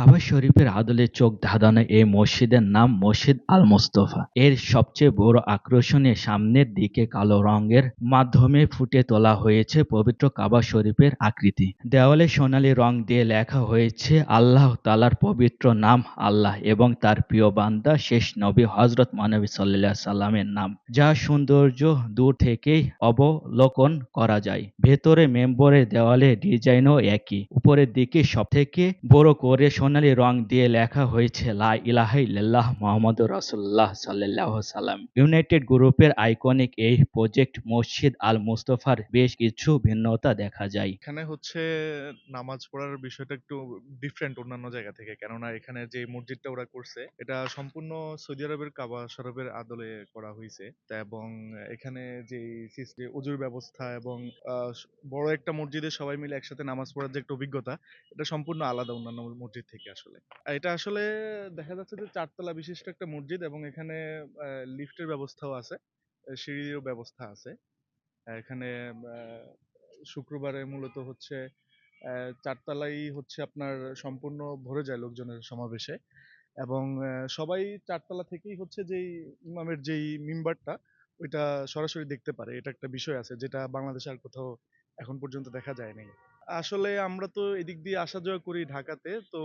কাবা শরীফের আদলে চোখ ধাঁধানো এই মসজিদের নাম মসজিদ আল মোস্তফা এর সবচেয়ে বড় আকর্ষণীয় সামনের দিকে কালো রঙের মাধ্যমে ফুটে তোলা হয়েছে পবিত্র কাবা শরীফের আকৃতি। দেওয়ালে সোনালী রং দিয়ে লেখা হয়েছে, আল্লাহ তালার পবিত্র নাম আল্লাহ এবং তার প্রিয় বান্দা শেষ নবী হজরত মানবী সাল্লাহ সাল্লামের নাম। যা সৌন্দর্য দূর থেকেই অবলোকন করা যায়। ভেতরে মেম্বরের দেওয়ালে ডিজাইনও একই। উপরের দিকে সব থেকে বড় করে সোনালী রং দিয়ে লেখা হয়েছে, লা ইলাহা ইল্লাল্লাহ মোহাম্মদ রাসূলুল্লাহ সাল্লাল্লাহু সাল্লাম ইউনাইটেড গ্রুপের আইকনিক এই প্রজেক্ট মসজিদ আল মুস্তফার বেশ কিছু ভিন্নতা দেখা যায়। এখানে হচ্ছে নামাজ পড়ার বিষয়টা একটু ডিফারেন্ট অন্যান্য জায়গা থেকে, কেননা এখানে যে মসজিদটা ওরা করছে, এটা সম্পূর্ণ সৌদি আরবের কাবা শরফের আদলে করা হয়েছে এবং এখানে যে উজুর ব্যবস্থা এবং বড় একটা মসজিদে সবাই মিলে একসাথে নামাজ পড়ার যে একটা অভিজ্ঞতা, এটা সম্পূর্ণ আলাদা অন্যান্য মসজিদ থেকে। আসলে। এটা আসলে দেখা যাচ্ছে যে চারতলা বিশিষ্ট একটা মসজিদ এবং এখানে লিফটের ব্যবস্থাও আছে সিঁড়িরও ব্যবস্থা আছে। এখানে শুক্রবারে মূলত হচ্ছে চারতলাই হচ্ছে আপনার সম্পূর্ণ ভরে যায় লোকজনের সমাবেশে এবং সবাই চারতলা থেকেই হচ্ছে যেই ইমামের যেই মিম্বারটা, ওইটা সরাসরি দেখতে পারে। এটা একটা বিষয় আছে যেটা বাংলাদেশে আর কোথাও এখন পর্যন্ত দেখা যায় নাই। আসলে আমরা তো এদিক দিয়ে আসা যাওয়া করি ঢাকাতে। তো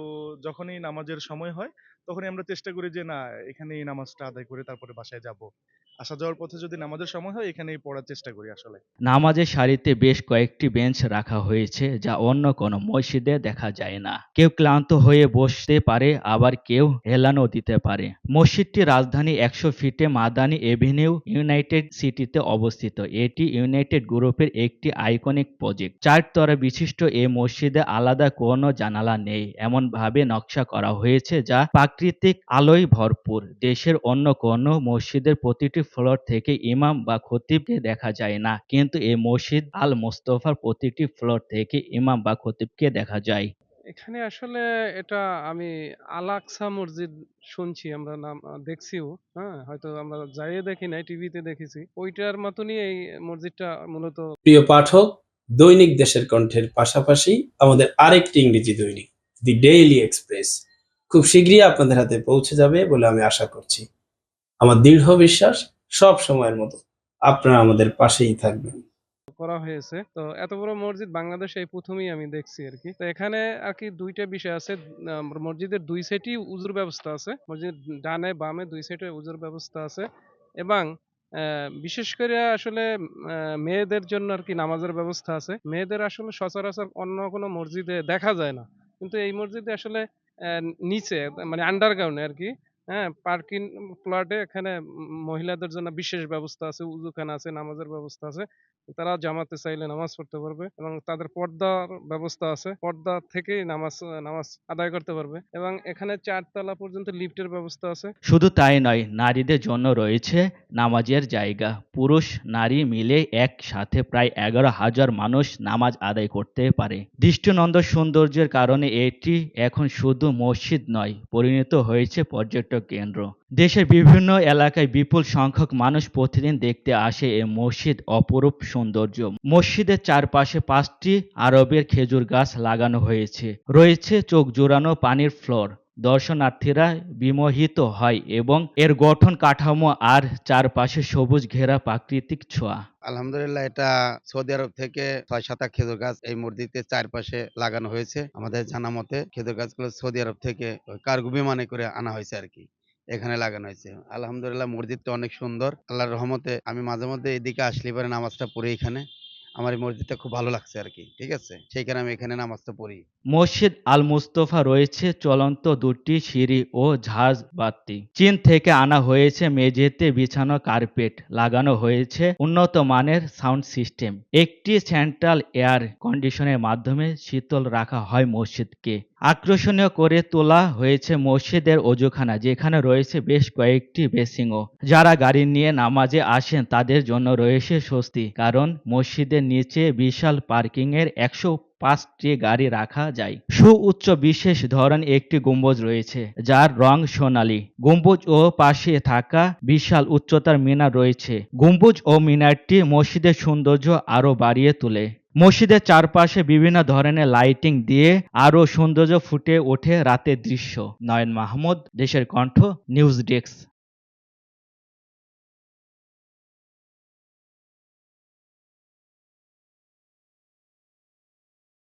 যখনই নামাজের সময় হয় তখনই আমরা চেষ্টা করি যে, না, এখানেই নামাজটা আদায় করে তারপরে বাসায় যাব। আসা যাওয়ার পথে যদি নামাজের সময় হয়, এখানেই পড়ার চেষ্টা করি আসলে। নামাজের সারিতে বেশ কয়েকটি বেঞ্চ রাখা হয়েছে, যা অন্য কোনো মসজিদে দেখা যায় না। কেউ ক্লান্ত হয়ে বসতে পারে, আবার কেউ হেলানো দিতে পারে। মসজিদটি রাজধানী একশো ফিটে মাদানী এভিনিউ ইউনাইটেড সিটিতে অবস্থিত। এটি ইউনাইটেড গ্রুপের একটি আইকনিক প্রজেক্ট। চারতলা বিশিষ্ট এই মসজিদে আলাদা কোনো জানালা নেই। এমনভাবে নকশা করা হয়েছে, যা প্রাকৃতিক আলোয় ভরপুর। দেশের অন্য কোনো মসজিদের প্রতিটি ফ্লোর থেকে ইমাম বা খতিবকে দেখা যায় না। কিন্তু এই মসজিদ আল মোস্তফার প্রতিটি ফ্লোর থেকে ইমাম বা খতিবকে দেখা যায়। এখানে আসলে এটা আমি আল আকসা মসজিদ শুনছি আমরা নাম দেখছিও হ্যাঁ? হয়তো আমরা যাইয়ে দেখি নাই টিভিতে দেখেছি। ওইটার মতনই এই মসজিদটা মূলত প্রিয় পাঠক দৈনিক দেশের কণ্ঠের পাশাপাশি আমাদের আরেকটি ইংরেজি দৈনিক দি ডেইলি এক্সপ্রেস খুব শীঘ্রই আপনাদের হাতে পৌঁছে যাবে বলে আমি আশা করছি। আমার দৃঢ় বিশ্বাস, সব সময়ের মতো আপনারা আমাদের পাশেই থাকবেন। করা হয়েছে। তো এত বড় মসজিদ বাংলাদেশে এই প্রথমেই আমি দেখছি আর কি। তো এখানে আর কি দুইটা বিষয় আছে। মসজিদের দুই সাইডই উজুর ব্যবস্থা আছে। মসজিদ ডানে বামে দুই সাইডে উজুর ব্যবস্থা আছে। এবং বিশেষ করে আসলে মেয়েদের জন্য আর কি নামাজের ব্যবস্থা আছে। মেয়েদের আসলে সচরাচর অন্য কোনো মসজিদে দেখা যায় না। কিন্তু এই মসজিদে আসলে নিচে মানে আন্ডারগ্রাউন্ডে আর কি। হ্যাঁ পার্কিং প্লটে এখানে মহিলাদের জন্য বিশেষ ব্যবস্থা আছে, উজুখানা আছে, নামাজের ব্যবস্থা আছে। তারা জামাতে চাইলে নামাজ পড়তে পারবে এবং তাদের পর্দার ব্যবস্থা আছে। পর্দা থেকেই নামাজ নামাজ আদায় করতে পারবে এবং এখানে চারতলা পর্যন্ত লিফটের ব্যবস্থা আছে। শুধু তাই নয়, নারীদের জন্য রয়েছে নামাজের জায়গা। পুরুষ, নারী মিলে একসাথে প্রায় এগারো হাজার মানুষ নামাজ আদায় করতে পারে। দৃষ্টিনন্দ সৌন্দর্যের কারণে এটি এখন শুধু মসজিদ নয়, পরিণত হয়েছে পর্যটক কেন্দ্র। দেশের বিভিন্ন এলাকায় বিপুল সংখ্যক মানুষ প্রতিদিন দেখতে আসে এ মসজিদ অপরূপ সৌন্দর্য। মসজিদের চারপাশে পাঁচটি আরবের খেজুর গাছ লাগানো হয়েছে। রয়েছে চোখ জোড়ানো পানির ফ্লোর। দর্শনার্থীরা বিমোহিত হয় এবং এর গঠন কাঠামো আর চারপাশে সবুজ ঘেরা প্রাকৃতিক ছোঁয়া। আলহামদুলিল্লাহ, এটা সৌদি আরব থেকে ছয় সাতা খেজুর গাছ এই মসজিদের চারপাশে লাগানো হয়েছে। আমাদের জানা মতে খেজুর গাছগুলো সৌদি আরব থেকে কার্গো বিমানে করে আনা হয়েছে আর কি, এখানে লাগানো হয়েছে। আলহামদুলিল্লাহ মসজিদটা অনেক সুন্দর। আল্লাহর রহমতে আমি মাঝে মধ্যে এদিকে আসলে পরে নামাজটা পড়ি এখানে। আমার এই মসজিদটা খুব ভালো লাগছে আর কি ঠিক আছে? সেই কারণে আমি এখানে নামাজটা পড়ি। মসজিদ আল মুস্তফা রয়েছে চলন্ত দুটি সিঁড়ি ও ঝাঁজ বাতি। চীন থেকে আনা হয়েছে মেঝেতে বিছানো কার্পেট, লাগানো হয়েছে উন্নত মানের সাউন্ড সিস্টেম। একটি সেন্ট্রাল এয়ার কন্ডিশনের মাধ্যমে শীতল রাখা হয় মসজিদকে। আকর্ষণীয় করে তোলা হয়েছে মসজিদের অজুখানা, যেখানে রয়েছে বেশ কয়েকটি বেসিংও। যারা গাড়ি নিয়ে নামাজে আসেন, তাদের জন্য রয়েছে স্বস্তি, কারণ মসজিদের নিচে বিশাল পার্কিং এর একশো পাঁচটি গাড়ি রাখা যায়। সুউচ্চ বিশেষ ধরন একটি গম্বুজ রয়েছে, যার রং সোনালী। গম্বুজ ও পাশে থাকা বিশাল উচ্চতার মিনার রয়েছে। গম্বুজ ও মিনারটি মসজিদের সৌন্দর্য আরও বাড়িয়ে তোলে। মসজিদের চারপাশে বিভিন্ন ধরনের লাইটিং দিয়ে আরও সৌন্দর্য ফুটে ওঠে রাতের দৃশ্য। নয়ন মাহমুদ, দেশের কণ্ঠ নিউজ ডেস্ক